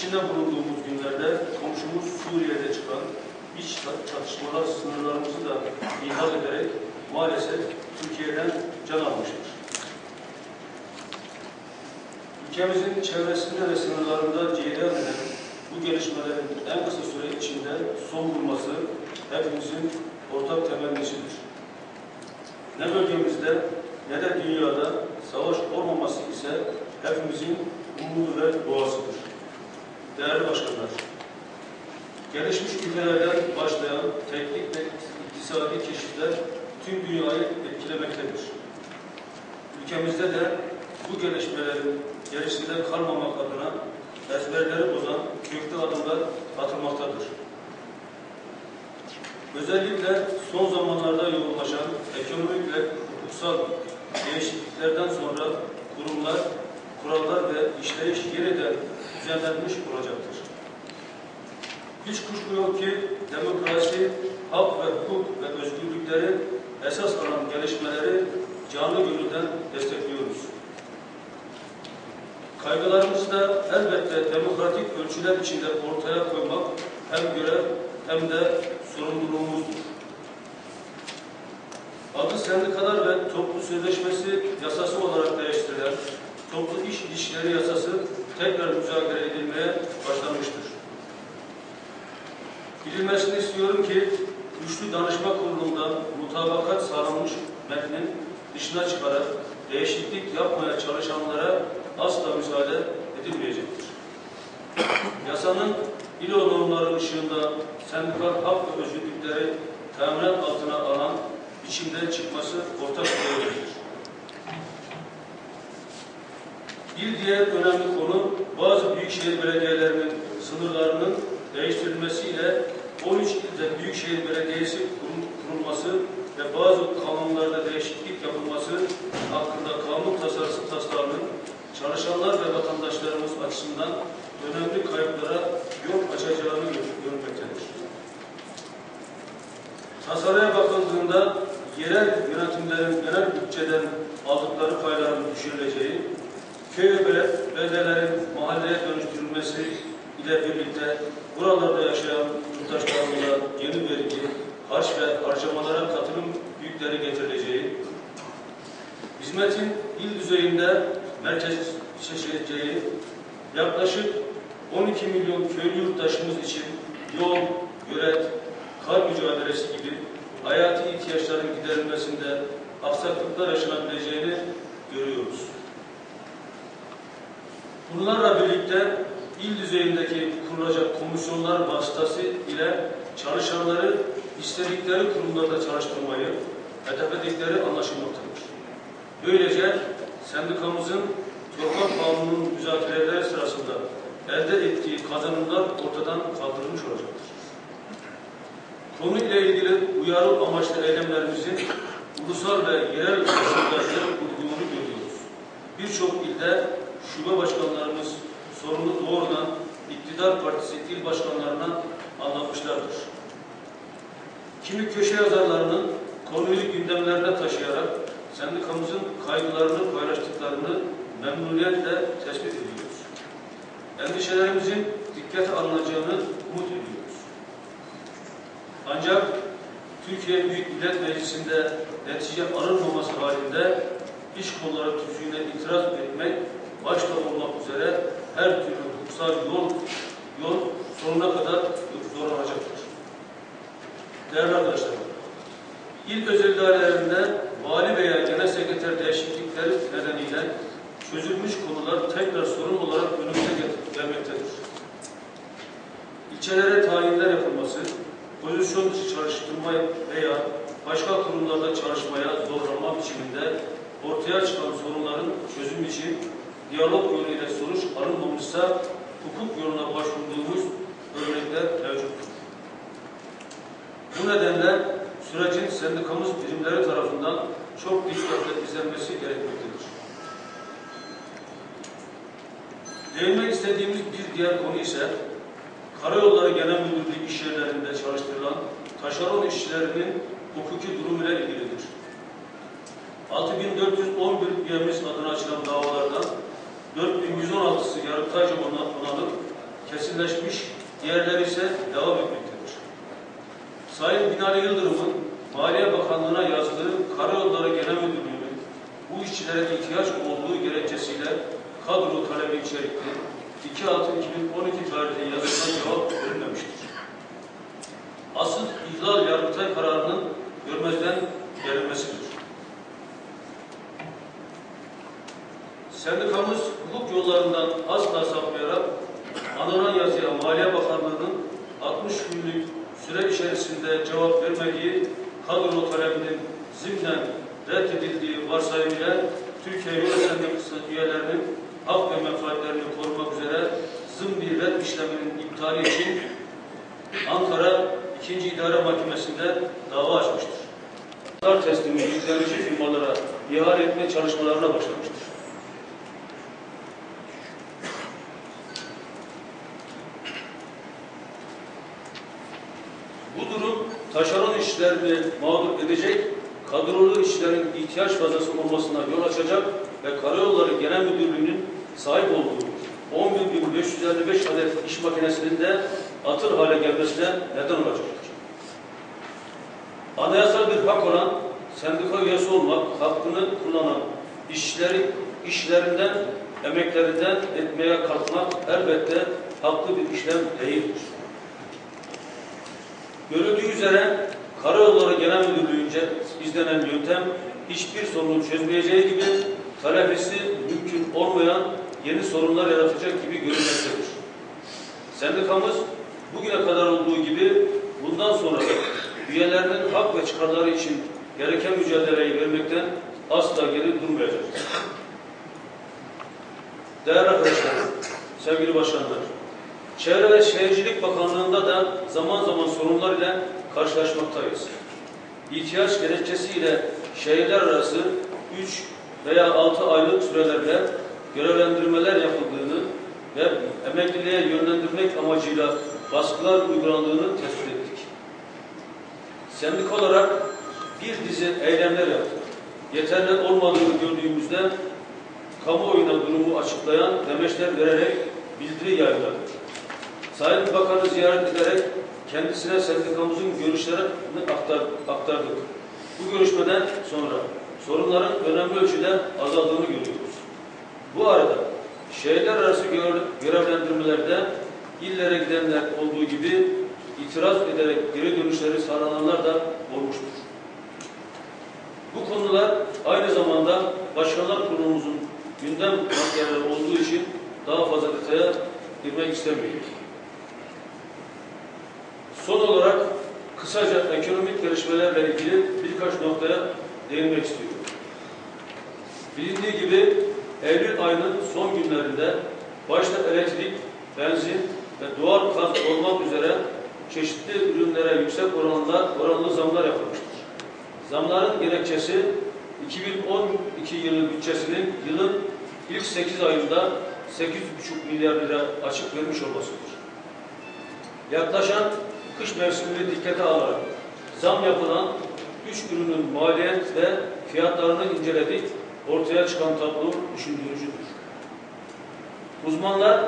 içinde bulunduğumuz günlerde komşumuz Suriye'de çıkan iç çatışmalar sınırlarımızı da ihlal ederek maalesef Türkiye'den can almıştır. Ülkemizin çevresinde ve sınırlarında cereyan eden bu gelişmelerin en kısa süre içinde son bulması hepimizin ortak temennisidir. Ne bölgemizde ne de dünyada savaş olmaması ise hepimizin umudu ve duasıdır. Değerli başkanlar, gelişmiş ülkelerden başlayan teknik ve iktisadi keşifler tüm dünyayı etkilemektedir. Ülkemizde de bu gelişmelerin gerisinde kalmamak adına ezberleri bozan köklü adımlar atılmaktadır. Özellikle son zamanlarda yoğunlaşan ekonomik ve hukuksal değişikliklerden sonra kurumlar, kurallar ve işleyiş yeniden düzenlenmiş olacaktır. Hiç kuşku yok ki demokrasi, hak ve hukuk ve özgürlükleri esas alan gelişmeleri canlı gönülden destekliyoruz. Kaygılarımızı da elbette demokratik ölçüler içinde ortaya koymak hem görev hem de sorumluluğumuzdur. Adı sendikalar ve toplu sözleşmesi yasası olarak değiştirilen toplu iş ilişkileri yasası tekrar müzakere edilmeye başlanmıştır. Bilinmesini istiyorum ki Güçlü Danışma Kurulu'ndan mutabakat sağlanmış metnin dışına çıkarak değişiklik yapmaya çalışanlara asla müsaade edilmeyecektir. Yasanın İLO normları ışığında sendikal hak ve özgürlükleri teminat altına alan biçimde çıkması ortak görevlidir. Bir diğer önemli konu bazı büyükşehir belediyelerinin sınırlarının değiştirilmesiyle 13 ilde büyükşehir belediyesi kurulması ve bazı kanunlarda değişiklik yapılması hakkında kanun tasarısı taslağının çalışanlar ve vatandaşlarımız açısından önemli kayıplara yol açacağını görmektedir. Tasarıya bakıldığında dönüştürülmesi ile birlikte buralarda yaşayan yurttaşlarımıza yeni vergi, harç ve harcamalara katılım yükleri getirileceği, hizmetin il düzeyinde merkezleşeceği, yaklaşık 12 milyon köylü yurttaşımız için yol, gölet, kar mücadelesi gibi hayati ihtiyaçların giderilmesinde aksaklıklar yaşanabileceğini görüyoruz. Bunlarla birlikte il düzeyindeki kurulacak komisyonlar vasıtası ile çalışanları istedikleri kurumlarda çalıştırmayı hedefledikleri anlaşılmaktadır. Böylece sendikamızın Torpak Kanunu'nun müzakereleri sırasında elde ettiği kazanımlar ortadan kaldırılmış olacaktır. Konu ile ilgili uyarı amaçlı eylemlerimizin ulusal ve yerel koşullarda uyduğunu görüyoruz. Birçok ilde şube başkanlarımız sorunu doğrudan iktidar partisi il başkanlarına anlatmışlardır. Kimi köşe yazarlarının konuyu gündemlerine taşıyarak sendikamızın kaygılarını paylaştıklarını memnuniyetle tespit ediyoruz. Endişelerimizin dikkate alınacağını umut ediyoruz. Ancak Türkiye Büyük Millet Meclisi'nde netice alınmaması halinde iş kolları tüzüğüne itiraz etmek başta olmak üzere her türlü hukuksal yol, yol sonuna kadar zorlanacaktır. Değerli arkadaşlar, il özel idarelerinde vali veya genel sekreter değişiklikleri nedeniyle çözülmüş konular tekrar sorun olarak önümüze gelmektedir. İlçelere tayinler yapılması, pozisyon dışı çalıştırma veya başka kurumlarda çalışmaya zorlanma biçiminde ortaya çıkan sorunların çözüm için diyalog yoluyla sonuç alınmamışsa hukuk yoluna başvurduğumuz örnekler mevcuttur. Bu nedenle sürecin sendikamız birimleri tarafından çok dikkatle izlenmesi gerekmektedir. Değinmek istediğimiz bir diğer konu ise Karayolları Genel Müdürlüğü iş yerlerinde çalıştırılan taşeron işçilerinin hukuki durumuyla ilgilidir. 6411 üyemiz adına açılan davalardan 4116'sı yargıtayca onanıp kesinleşmiş, diğerleri ise devam etmektedir. Sayın Binali Yıldırım'ın Maliye Bakanlığı'na yazdığı Karayolları Genel Müdürlüğü'nün bu işçilere ihtiyaç olduğu gerekçesiyle kadro talebi içerikli 2.6.2012 tarihli yazısına cevap verilmemiştir. Asıl ihlal Yargıtay kararının görmezden gelinmesidir. Sendikamız hukuk yollarından asla sapmayarak anılan yazıya Maliye Bakanlığı'nın 60 günlük süre içerisinde cevap vermediği kadro talebinin zimnen reddedildiği varsayımıyla Türkiye Yol Sendikası üyelerinin hak ve menfaatlerini korumak üzere zım bir red işleminin iptali için Ankara 2. İdare Mahkemesi'nde dava açmıştır. Kar teslimi yüklenici firmalara ihale etme çalışmalarına başlamıştır. Bu durum taşeron işlerini mağdur edecek, kadrolu işlerin ihtiyaç fazlası olmasına yol açacak ve Karayolları Genel Müdürlüğü'nün sahip olduğu 11.555 adet iş makinesinin de atıl hale gelmesine neden olacaktır. Anayasal bir hak olan sendika üyesi olmak, hakkını kullanan işleri, işlerinden, emeklerinden etmeye kalkmak elbette haklı bir işlem değildir. Görüldüğü üzere Karayolları Genel Müdürlüğü'nce izlenen yöntem hiçbir sorunu çözmeyeceği gibi telafisi mümkün olmayan yeni sorunlar yaratacak gibi görünmektedir. Sendikamız bugüne kadar olduğu gibi bundan sonra da üyelerinin hak ve çıkarları için gereken mücadeleyi vermekten asla geri durmayacaktır. Değerli arkadaşlar, sevgili başkanlar, Çevre ve Şehircilik Bakanlığı'nda da zaman zaman sorunlar ile karşılaşmaktayız. İhtiyaç gerekçesiyle şehirler arası 3 veya 6 aylık sürelerle görevlendirmeler yapıldığını ve emekliliğe yönlendirmek amacıyla baskılar uygulandığını tespit ettik. Sendik olarak bir dizi eylemler yaptık. Yeterli olmadığını gördüğümüzde kamuoyuna durumu açıklayan demeçler vererek bildiri yayınladık. Sayın Bakanı ziyaret ederek kendisine sendikamızın görüşlerini aktar, aktardık. Bu görüşmeden sonra sorunların önemli ölçüde azaldığını görüyoruz. Bu arada şehirler arası görevlendirmelerde illere gidenler olduğu gibi itiraz ederek geri dönüşleri sağlananlar da olmuştur. Bu konular aynı zamanda Başkanlar Kurulumuzun gündem maddeleri olduğu için daha fazla detaya girmek istemiyorum. Son olarak kısaca ekonomik gelişmelerle ilgili birkaç noktaya değinmek istiyorum. Bilindiği gibi Eylül ayının son günlerinde başta elektrik, benzin ve doğal gaz olmak üzere çeşitli ürünlere yüksek oranla, oranlı zamlar yapılmıştır. Zamların gerekçesi 2012 yılı bütçesinin yılın ilk 8 ayında 8,5 milyar lira açık vermiş olmasıdır. Yaklaşan kış mevsimini dikkate alarak zam yapılan üç ürünün maliyet ve fiyatlarını inceledik. Ortaya çıkan tablo düşündürücüdür. Uzmanlar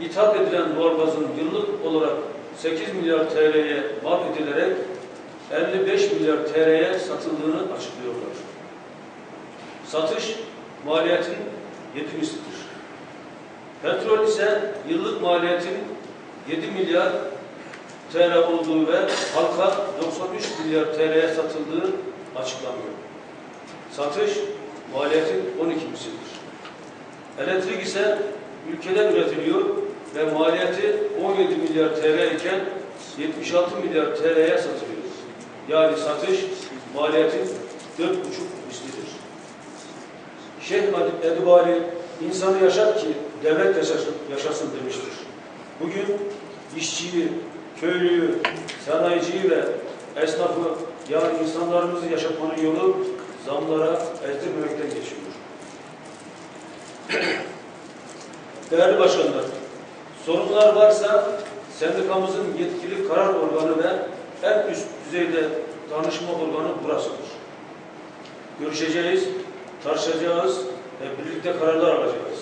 ithal edilen doğalgazın yıllık olarak 8 milyar TL'ye mal edilerek 55 milyar TL'ye satıldığını açıklıyorlar. Satış maliyetin yedi mislidir. Petrol ise yıllık maliyetin 7 milyar TL olduğu ve halka 93 milyar TL'ye satıldığı açıklanıyor. Satış maliyetin 12 mislidir. Elektrik ise ülkeden üretiliyor ve maliyeti 17 milyar TL iken 76 milyar TL'ye satılıyor. Yani satış maliyetin 4,5 mislidir. Şeyh Edibali insanı yaşat ki devlet yaşasın, yaşasın demiştir. Bugün işçiyi, köylüyü, sanayiciyi ve esnafı yani insanlarımızı yaşatmanın yolu zamlara ezdirmemekten geçiyor. Değerli başkanlar, sorunlar varsa sendikamızın yetkili karar organı ve en üst düzeyde danışma organı burasıdır. Görüşeceğiz, tartışacağız ve birlikte kararlar alacağız.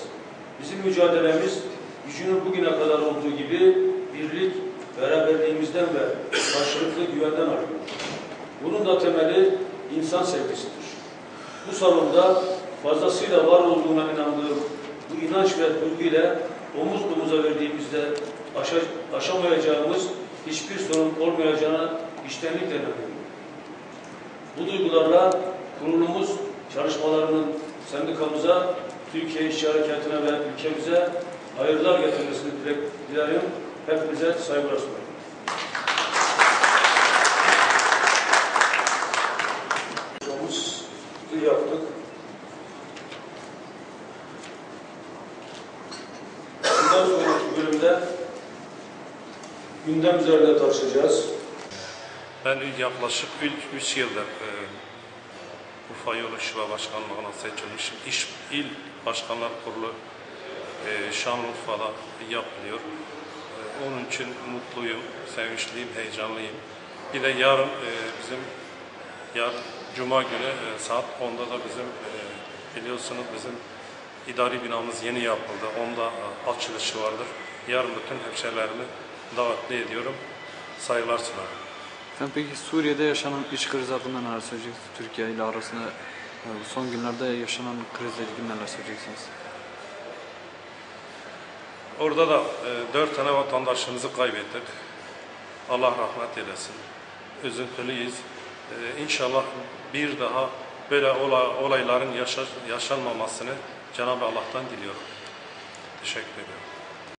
Bizim mücadelemiz gücünün bugüne kadar olduğu gibi birlik, beraberliğimizden ve karşılıklı güvenden arıyor. Bunun da temeli insan sevgisidir. Bu salonda fazlasıyla var olduğuna inandığım bu inanç ve duygu omuz omuza verdiğimizde aşa, aşamayacağımız hiçbir sorun olmayacağına içtenlikle inanıyorum. Bu duygularla kurulumuz çalışmalarının sendikamıza, Türkiye İşçi Harekatı'na ve ülkemize hayırlar getirmesini dilerim. Hepinize saygılar. Konuşmamızı yaptık. Bundan sonraki bölümde gündem üzerinde tartışacağız. Ben yaklaşık 3 yıldır e, Urfa Yolu Şube Başkanlığı'na seçilmişim. İş, İl Başkanlar Kurulu e, Şanlıurfa'da yapılıyor. Onun için mutluyum, sevinçliyim, heyecanlıyım. Bir de yarın e, bizim yarın Cuma günü e, saat 10'da da bizim e, biliyorsunuz bizim idari binamız yeni yapıldı. Onda e, açılışı vardır. Yarın bütün hemşehrilerimi davetli ediyorum. Saygılar sunarım. Sen peki Suriye'de yaşanan iç kriz hakkında neler söyleyeceksiniz? Türkiye ile arasında e, son günlerde yaşanan krizle ilgili neler söyleyeceksiniz? Orada da e, dört tane vatandaşımızı kaybettik. Allah rahmet eylesin. Üzüntülüyüz. E, inşallah bir daha böyle olay, olayların yaşa, yaşanmamasını Cenab-ı Allah'tan diliyorum. Teşekkür ediyorum.